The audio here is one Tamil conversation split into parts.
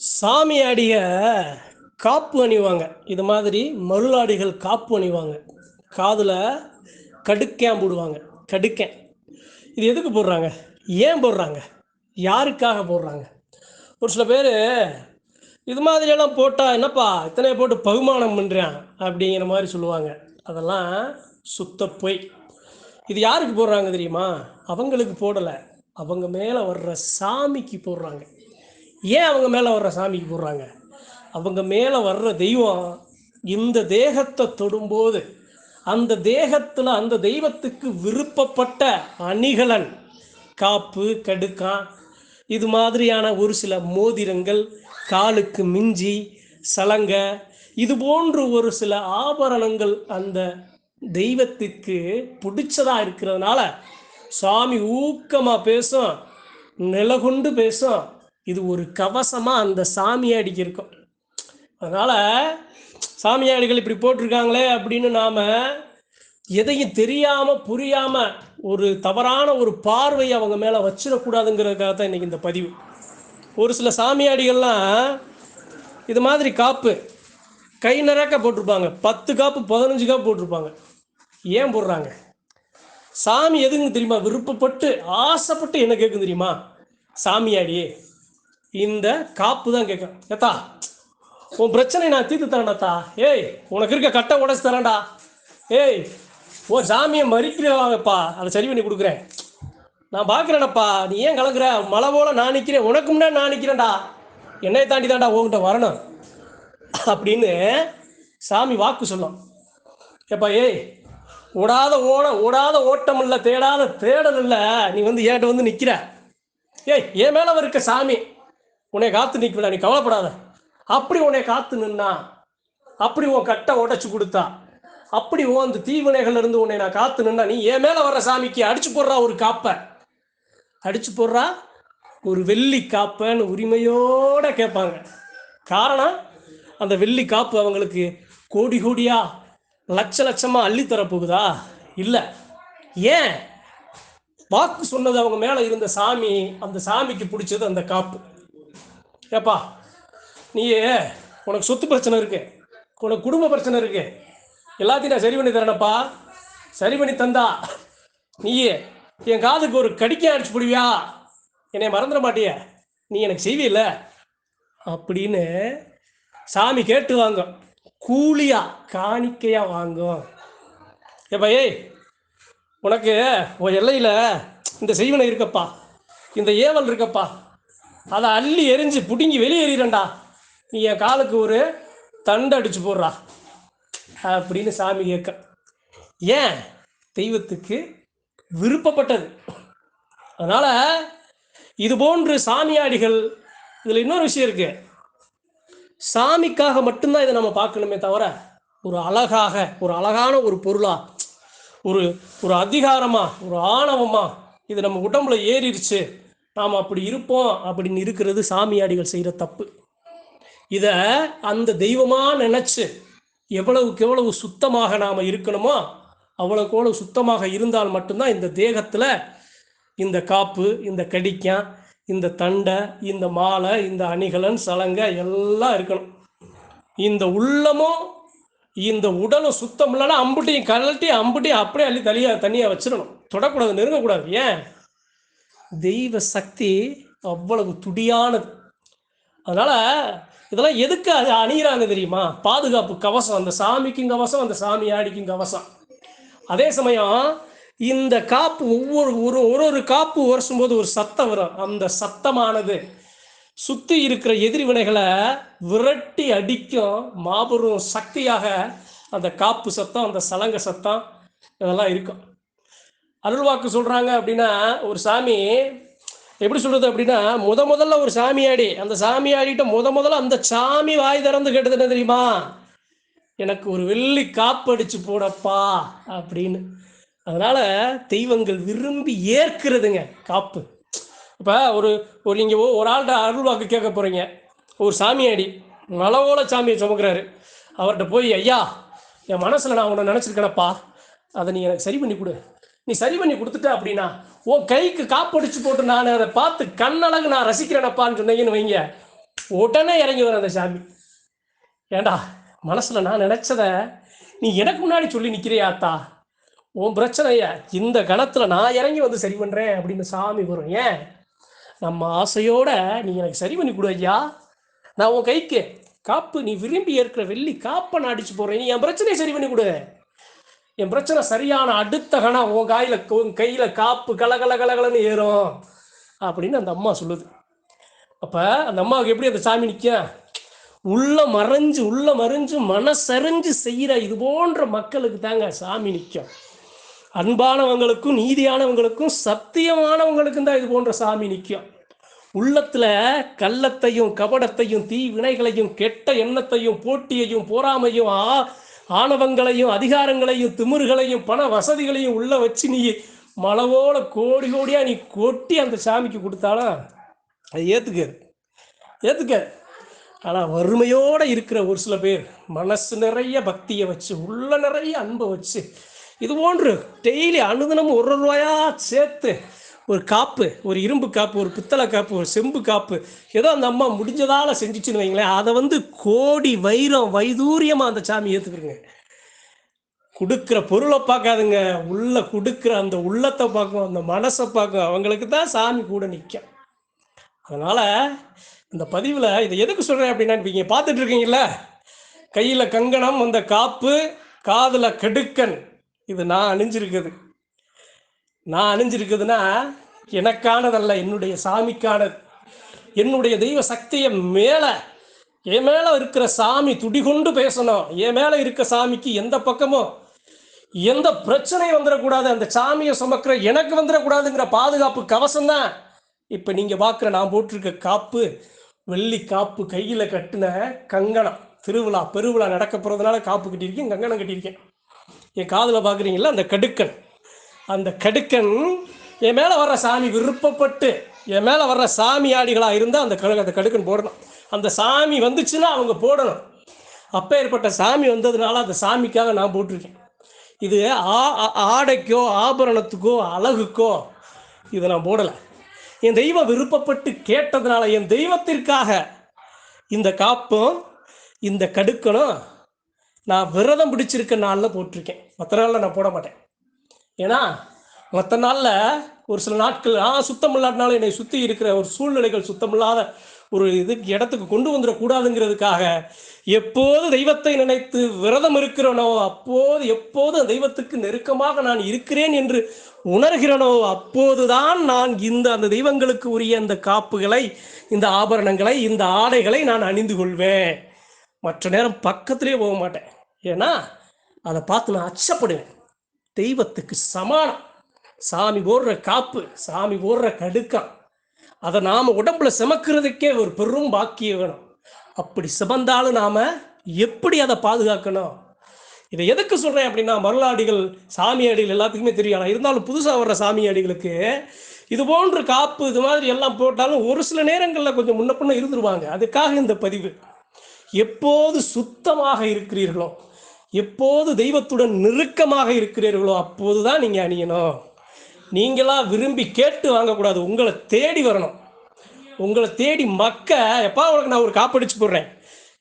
சாமியாடிய காப்பு அணிவாங்க. இது மாதிரி மருளாடிகள் காப்பு அணிவாங்க. காதில் கடுக்கேன் போடுவாங்க. கடுக்கேன் இது எதுக்கு போடுறாங்க? ஏன் போடுறாங்க? யாருக்காக போடுறாங்க? ஒரு சில பேர் இது மாதிரியெல்லாம் போட்டால் என்னப்பா இத்தனை போட்டு பகுமானம் பண்ணுறான் அப்படிங்கிற மாதிரி சொல்லுவாங்க. அதெல்லாம் சுத்த பொய். இது யாருக்கு போடுறாங்க தெரியுமா? அவங்களுக்கு போடலை. அவங்க மேலே வர்ற சாமிக்கு போடுறாங்க. ஏன் அவங்க மேலே வர்ற சாமிக்கு போடுறாங்க? அவங்க மேலே வர்ற தெய்வம் இந்த தேகத்தை தொடும்போது அந்த தேகத்தில் அந்த தெய்வத்துக்கு விருப்பப்பட்ட அணிகலன் காப்பு கடுக்கான் இது மாதிரியான ஒரு சில மோதிரங்கள் காலுக்கு மிஞ்சி சலங்க இது போன்று ஒரு சில ஆபரணங்கள் அந்த தெய்வத்துக்கு பிடிச்சதா இருக்கிறதுனால சாமி ஊக்கமாக பேசும் நிலகொண்டு பேசும் இது ஒரு கவசமாக அந்த சாமியாடிக்கு இருக்கும். அதனால் சாமியாடிகள் இப்படி போட்டிருக்காங்களே அப்படின்னு நாம் எதையும் தெரியாமல் புரியாமல் ஒரு தவறான ஒரு பார்வை அவங்க மேலே வச்சிடக்கூடாதுங்கிறதுக்காக தான் இன்றைக்கி இந்த பதிவு. ஒரு சில சாமியாடிகள்லாம் இது மாதிரி காப்பு கை நிறக்க போட்டிருப்பாங்க. பத்து காப்பு பதினஞ்சு காப்பு போட்டிருப்பாங்க. ஏன் போடுறாங்க? சாமி எதுங்க தெரியுமா? விருப்பப்பட்டு ஆசைப்பட்டு என்ன கேட்கும் தெரியுமா? சாமியாடி இந்த காப்பு தான் கேட்கும் ஏத்தா உன் பிரச்சனை நான் தீர்த்து தரேன்டாத்தா ஏய் உனக்கு இருக்க கட்டை உடச்சி தரேன்டா. ஏய் ஓ சாமியை மறிக்கிறவாங்கப்பா அதை சரி பண்ணி கொடுக்குறேன். நான் பார்க்குறேனப்பா நீ ஏன் கலங்குற மழை போல நான் நிற்கிறேன் உனக்கு முன்னாடி நான் நிற்கிறேன்டா என்னை தாண்டி தாண்டா உங்ககிட்ட வரணும். அப்படின்னு சாமி வாக்கு சொல்லும். ஏப்பா ஏய் ஓடாத ஓட ஓடாத ஓட்டம் இல்லை தேடாத தேடல் இல்லை. நீ வந்து ஏன்ட்ட வந்து நிற்கிற ஏய் என் மேலே இருக்க சாமி உன்னை காத்து நிற்கல நீ கவலைப்படாத. அப்படி உன்னை காத்து நின்னா அப்படி உன் கட்டை உடச்சி கொடுத்தா அப்படி உன் அந்த தீவினைகள் இருந்து உன்னை நான் காத்து நின்னா நீ என் மேலே வர்ற சாமிக்கு அடிச்சு போடுறா ஒரு காப்பை. அடிச்சு போடுறா ஒரு வெள்ளி காப்பைன்னு உரிமையோட கேட்பாங்க. காரணம் அந்த வெள்ளி காப்பு அவங்களுக்கு கோடி கோடியா லட்ச லட்சமாக அள்ளித்தர போகுதா இல்லை. ஏன்? வாக்கு சொன்னது அவங்க மேலே இருந்த சாமி அந்த சாமிக்கு பிடிச்சது அந்த காப்பு. ஏப்பா நீ உனக்கு சொத்து பிரச்சனை இருக்கு. உனக்கு குடும்ப பிரச்சனை இருக்கு. எல்லாத்தையும் நான் சரி பண்ணி தரேனப்பா. சரி பண்ணி தந்தா. நீயே என் காதுக்கு ஒரு கடிக்க அடிச்சு போடுவியா? என்னை மறந்துட மாட்டிய. நீ எனக்கு செய்வியில்ல? அப்படின்னு சாமி கேட்டு வாங்கும் கூலியா காணிக்கையா வாங்கும் ஏப்பா ஏய் உனக்கு உன் எல்லையில் இந்த செய்வனை இருக்கப்பா. இந்த ஏவல் இருக்கப்பா. அதை அள்ளி எரிஞ்சு பிடுங்கி வெளியேறிடண்டா நீ என் காலுக்கு ஒரு தண்டு அடிச்சு போடுறா. அப்படின்னு சாமி கேட்க. ஏன்? தெய்வத்துக்கு விருப்பப்பட்டது. அதனால் இது போன்று சாமியாடிகள் இதில் இன்னொரு விஷயம் இருக்கு. சாமிக்காக மட்டும்தான் இதை நம்ம பார்க்கணுமே தவிர ஒரு அழகாக ஒரு அழகான ஒரு பொருளா ஒரு ஒரு அதிகாரமா ஒரு ஆணவமா இது நம்ம உடம்புல ஏறிடுச்சு. நாம் அப்படி இருப்போம் அப்படின்னு இருக்கிறது சாமியாடிகள் செய்கிற தப்பு. இதை அந்த தெய்வமாக நினச்சி எவ்வளவுக்கு எவ்வளவு சுத்தமாக நாம் இருக்கணுமோ அவ்வளோக்கு எவ்வளவு சுத்தமாக இருந்தால் மட்டும்தான் இந்த தேகத்தில் இந்த காப்பு இந்த கடிக்கம் இந்த தண்டை இந்த மாலை இந்த அணிகலன் சலங்கை எல்லாம் இருக்கணும். இந்த உள்ளமும் இந்த உடலும் சுத்தம் இல்லைன்னா அம்புட்டியும் கழட்டி அம்புட்டியும் அப்படியே அள்ளி தனியாக தனியாக வச்சிடணும். தொடக்கூடாது நெருங்கக்கூடாது. ஏன்? தெய்வ சக்தி அவ்வளவு துடியானது. அதனால் இதெல்லாம் எதுக்கு அது அணிகிறாங்க தெரியுமா? பாதுகாப்பு கவசம் அந்த சாமிக்கும் கவசம் அந்த சாமி ஆடிக்கும் கவசம். அதே சமயம் இந்த காப்பு ஒவ்வொரு ஒரு ஒரு ஒரு காப்பு உரசும்போது ஒரு சத்தம் வரும். அந்த சத்தமானது சுற்றி இருக்கிற எதிர்வினைகளை விரட்டி அடிக்கும் மாபெரும் சக்தியாக அந்த காப்பு சத்தம் அந்த சலங்க சத்தம் இதெல்லாம் இருக்கும். அருள்வாக்கு சொல்கிறாங்க அப்படின்னா ஒரு சாமி எப்படி சொல்கிறது அப்படின்னா முத முதல்ல ஒரு சாமியாடி அந்த சாமியாடிட்ட முத முதல்ல அந்த சாமி வாய் திறந்து கேட்டது என்ன தெரியுமா? எனக்கு ஒரு வெள்ளி காப்படிச்சு போடப்பா அப்படின்னு. அதனால் தெய்வங்கள் விரும்பி ஏற்கிறதுங்க காப்பு. இப்போ ஒரு ஒரு நீங்கள் ஒரு ஆள்கிட்ட அருள்வாக்கு கேட்க போகிறீங்க ஒரு சாமியாடி மலவோல சாமியை சுமக்கிறாரு. அவர்கிட்ட போய் ஐயா என் மனசில் நான் உன்னை நினச்சிருக்கேனப்பா. அதை நீ எனக்கு சரி பண்ணி கொடு. நீ சரி பண்ணி கொடுத்துட்ட அப்படின்னா உன் கைக்கு காப்படிச்சு போட்டு நான் அதை பார்த்து கண்ணழகு நான் ரசிக்கிறேனப்பான்னு சொன்னீங்கன்னு வைங்க. உடனே இறங்கி வர அந்த சாமி. ஏண்டா மனசில் நான் நினச்சத நீ எனக்கு முன்னாடி சொல்லி நிற்கிறியாத்தா உன் பிரச்சனைய இந்த கணத்தில் நான் இறங்கி வந்து சரி பண்ணுறேன் அப்படின்னு சாமி வரும். ஏன்? நம்ம ஆசையோட நீ எனக்கு சரி பண்ணி கொடு ஐயா. நான் உன் கைக்கு காப்பு நீ விரும்பி ஏற்கிற வெள்ளி காப்பை நான் அடிச்சு போடுறேன். நீ என் பிரச்சனையை சரி பண்ணி கொடு. என் பிரச்சனை சரியான அடுத்த கணம் ஓ காயில கையில காப்பு கலகல கலகலன்னு ஏறும். அப்படின்னு அந்த அம்மா சொல்லுது. அப்ப அந்த அம்மாவுக்கு எப்படி அந்த சாமி நிற்க உள்ள மறைஞ்சு உள்ள மறைஞ்சு மனசறிஞ்சு செய்யற இது போன்ற மக்களுக்கு தாங்க சாமி நிற்கும் அன்பானவங்களுக்கும் நீதியானவங்களுக்கும் சத்தியமானவங்களுக்கும் தான் இது போன்ற சாமி நிற்கும் உள்ளத்துல கள்ளத்தையும் கபடத்தையும் தீ வினைகளையும் கெட்ட எண்ணத்தையும் போட்டியையும் பொறாமையும் ஆ ஆணவங்களையும் அதிகாரங்களையும் திமிர்களையும் பண வசதிகளையும் உள்ள வச்சு நீ மலவோட கோடி கோடியாக நீ கொட்டி அந்த சாமிக்கு கொடுத்தாலும் அது ஏற்றுக்காது ஏற்றுக்காது ஆனால் வறுமையோடு இருக்கிற ஒரு சில பேர் மனசு நிறைய பக்தியை வச்சு உள்ள நிறைய அன்பை வச்சு இது போன்று டெய்லி அனுதினமும் ஒரு ரூபாயா சேர்த்து ஒரு காப்பு ஒரு இரும்பு காப்பு ஒரு பித்தளை காப்பு ஒரு செம்பு காப்பு ஏதோ அந்த அம்மா முடிஞ்சதால செஞ்சிச்சுன்னு வைங்களேன். அதை வந்து கோடி வைரம் வைதூரியமாக அந்த சாமி ஏற்றுக்குறங்க கொடுக்குற பொருளை பார்க்காதுங்க. உள்ள கொடுக்குற அந்த உள்ளத்தை பார்க்கும் அந்த மனசை பார்க்கும். அவங்களுக்கு தான் சாமி கூட நிற்கும் அதனால் இந்த பதிவில் இதை எதுக்கு சொல்கிறேன் அப்படின்னா நீங்கள் பார்த்துட்டு இருக்கீங்களா கையில் கங்கணம் அந்த காப்பு காதில் கடுக்கன். இது நான் அணிஞ்சிருக்குது. நான் அணிஞ்சிருக்குதுன்னா எனக்கானதல்ல என்னுடைய சாமிக்கானது. என்னுடைய தெய்வ சக்தியை மேலே என் மேலே இருக்கிற சாமி துடிகொண்டு பேசணும். என் மேலே இருக்க சாமிக்கு எந்த பக்கமும் எந்த பிரச்சனையும் வந்துடக்கூடாது. அந்த சாமியை சுமக்கிற எனக்கு வந்துடக்கூடாதுங்கிற பாதுகாப்பு கவசம் தான் இப்போ நீங்கள் பார்க்குற நான் போட்டிருக்க காப்பு வெள்ளி காப்பு கையில் கட்டின கங்கணம். திருவிழா பெருவிழா நடக்க போகிறதுனால காப்பு கட்டியிருக்கேன் கங்கணம் கட்டியிருக்கேன். என் காதில் பார்க்குறீங்களா அந்த கடுக்கன். அந்த கடுக்கன் என் மேலே வர்ற சாமி விருப்பப்பட்டு என் மேலே வர்ற சாமி ஆடிகளாக இருந்தால் அந்த கடு அந்த கடுக்கன் போடணும். அந்த சாமி வந்துச்சுன்னா அவங்க போடணும். அப்பேற்பட்ட சாமி வந்ததுனால அந்த சாமிக்காக நான் போட்டிருக்கேன். இது ஆ ஆ- ஆடைக்கோ ஆபரணத்துக்கோ அழகுக்கோ இதை நான் போடலை. என் தெய்வம் விருப்பப்பட்டு கேட்டதுனால என் தெய்வத்திற்காக இந்த காப்பும் இந்த கடுக்கனும் நான் விரதம் பிடிச்சிருக்க நாளில் போட்டிருக்கேன். மற்ற நாளில் நான் போட மாட்டேன். ஏன்னா மற்ற நாளில் ஒரு சில நாட்கள் நான் சுத்தம் இல்லாட்டினாலும் என்னை சுற்றி இருக்கிற ஒரு சூழ்நிலைகள் சுத்தமில்லாத ஒரு இது இடத்துக்கு கொண்டு வந்துடக்கூடாதுங்கிறதுக்காக எப்போது தெய்வத்தை நினைத்து விரதம் இருக்கிறனோ அப்போது எப்போது தெய்வத்துக்கு நெருக்கமாக நான் இருக்கிறேன் என்று உணர்கிறனோ அப்போதுதான் நான் இந்த அந்த தெய்வங்களுக்கு உரிய அந்த காப்புகளை இந்த ஆபரணங்களை இந்த ஆடைகளை நான் அணிந்து கொள்வேன். மற்ற நேரம் பக்கத்திலே போக மாட்டேன். ஏன்னா அதை பார்த்து நான் அச்சப்படுவேன். தெய்வத்துக்கு சமானம். சாமி போடுற காப்பு சாமி போடுற கடுக்கம் அதை நாம் உடம்புல சுமக்கிறதுக்கே ஒரு பெரும் பாக்கியம் வேணும். அப்படி சுமந்தாலும் நாம் எப்படி அதை பாதுகாக்கணும்? இதை எதுக்கு சொல்கிறேன் அப்படின்னா மருளாடிகள் சாமி அடிகள் எல்லாத்துக்குமே தெரியும். ஆனால் இருந்தாலும் புதுசாக வர்ற சாமியாடிகளுக்கு இது போன்று காப்பு இது மாதிரி எல்லாம் போட்டாலும் ஒரு சில நேரங்களில் கொஞ்சம் முன்ன பின்ன இருந்துருவாங்க. அதுக்காக இந்த பதிவு. எப்போது சுத்தமாக இருக்கிறீர்களோ எப்போது தெய்வத்துடன் நெருக்கமாக இருக்கிறீர்களோ அப்போது தான் நீங்கள் அணியணும். நீங்களாக விரும்பி கேட்டு வாங்கக்கூடாது. உங்களை தேடி வரணும். உங்களை தேடி மக்க எப்பா உனக்கு நான் ஒரு காப்படிச்சு போடுறேன்.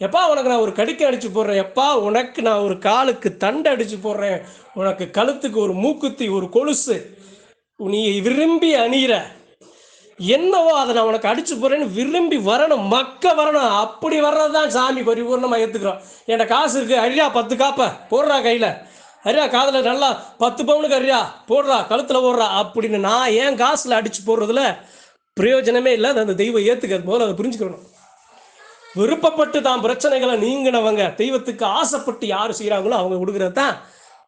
எப்பா உனக்கு நான் ஒரு கடிக்க அடிச்சு போடுறேன். எப்பா உனக்கு நான் ஒரு காலுக்கு தண்டை அடிச்சு போடுறேன். உனக்கு கழுத்துக்கு ஒரு மூக்குத்தி ஒரு கொலுசு. நீ விரும்பி அணிகிற என்னவோ அதை நான் உனக்கு அடிச்சு போறேன்னு விரும்பி வரணும். மக்க வரணும். அப்படி வர்றதுதான் சாமி பரிபூர்ணமாக ஏற்றுக்கிறோம் என்கிட்ட காசு இருக்கு. அரியா பத்து காப்பை. போடுறா கையில். அரியா காதில் நல்லா பத்து பவுனுக்கு அரியா. போடுறா கழுத்தில் போடுறா. அப்படின்னு நான் ஏன் காசில் அடிச்சு போடுறதுல பிரயோஜனமே இல்லை. அந்த தெய்வம் ஏற்றுக்கிறது போல அதை புரிஞ்சுக்கணும். விருப்பப்பட்டு தான் பிரச்சனைகளை நீங்கினவங்க தெய்வத்துக்கு ஆசைப்பட்டு யார் செய்கிறாங்களோ அவங்க கொடுக்குறது தான்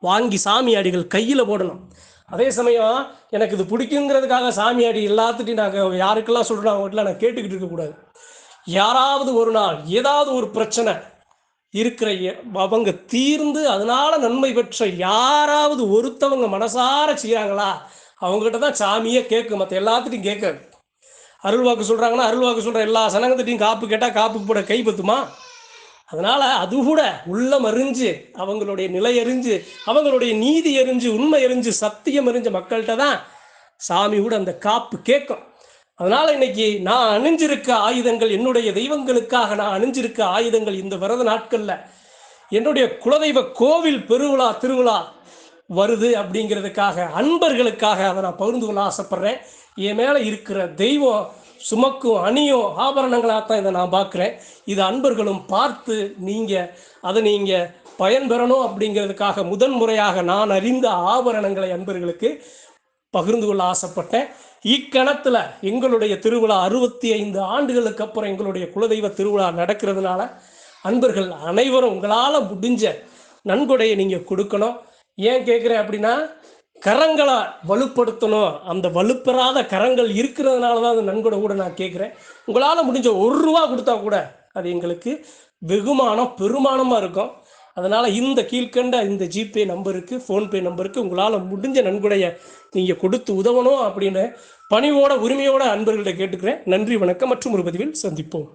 வாங்கி சாமியாடிகள் கையில் போடணும். அதே சமயம் எனக்கு இது பிடிக்குங்கிறதுக்காக சாமியாடி எல்லாத்துட்டையும் நாங்கள் யாருக்கெல்லாம் சொல்கிறோம் அவங்ககிட்ட நான் கேட்டுக்கிட்டு இருக்கக்கூடாது யாராவது ஒரு நாள் ஏதாவது ஒரு பிரச்சனை இருக்கிற அவங்க தீர்ந்து அதனால நன்மை பெற்ற யாராவது ஒருத்தவங்க மனசார செய்கிறாங்களா அவங்ககிட்ட தான் சாமியே கேட்கும். மற்ற எல்லாத்துட்டையும் கேட்காது. அருள்வாக்கு சொல்கிறாங்கன்னா அருள்வாக்கு சொல்கிற எல்லா சனங்கத்திட்டையும் காப்பு கேட்டால் காப்பு போட கைப்பற்றுமா அதனால அது கூட உள்ளம் அறிஞ்சு அவங்களுடைய நிலை அறிஞ்சு அவங்களுடைய நீதி அறிஞ்சு உண்மை அறிஞ்சு சத்தியம் அறிஞ்ச மக்கள்கிட்ட தான் சாமி கூட அந்த காப்பு கேட்கும். அதனால் இன்னைக்கு நான் அணிஞ்சிருக்க ஆயுதங்கள் என்னுடைய தெய்வங்களுக்காக நான் அணிஞ்சிருக்க ஆயுதங்கள் இந்த விரத நாட்களில் என்னுடைய குலதெய்வ கோவில் பெருவிழா திருவிழா வருது அப்படிங்கிறதுக்காக அன்பர்களுக்காக அதை நான் பகிர்ந்து கொள்ள ஆசைப்பட்றேன். என் மேலே இருக்கிற தெய்வம் சுமக்கும் அணியும் ஆபரணங்களாக தான் இதை நான் பார்க்குறேன். இது அன்பர்களும் பார்த்து நீங்கள் அதை நீங்கள் பயன்பெறணும் அப்படிங்கிறதுக்காக முதன்முறையாக நான் அறிந்த ஆபரணங்களை அன்பர்களுக்கு பகிர்ந்து கொள்ள ஆசைப்பட்டேன். இக்கணத்தில் எங்களுடைய திருவிழா அறுபத்தி ஐந்து ஆண்டுகளுக்கு அப்புறம் எங்களுடைய குலதெய்வ திருவிழா நடக்கிறதுனால அன்பர்கள் அனைவரும் உங்களால் முடிஞ்ச நன்கொடையை நீங்கள் கொடுக்கணும். ஏன் கேட்குறேன் அப்படின்னா கரங்களை வலுப்படுத்தணும். அந்த வலுப்பெறாத கரங்கள் இருக்கிறதுனால தான் அந்த நன்கொடை கூட நான் கேட்குறேன் உங்களால் முடிஞ்ச ஒரு ரூபா கொடுத்தா கூட அது எங்களுக்கு வெகுமானம் பெருமானமாக இருக்கும். அதனால் இந்த கீழ்கண்ட இந்த ஜிபே நம்பருக்கு ஃபோன்பே நம்பருக்கு உங்களால் முடிஞ்ச நன்கொடையை நீங்கள் கொடுத்து உதவணும் அப்படின்னு பணிவோட உரிமையோட அன்பர்கள்ட்ட கேட்டுக்கிறேன். நன்றி வணக்கம் மற்றும் ஒரு பதிவில் சந்திப்போம்.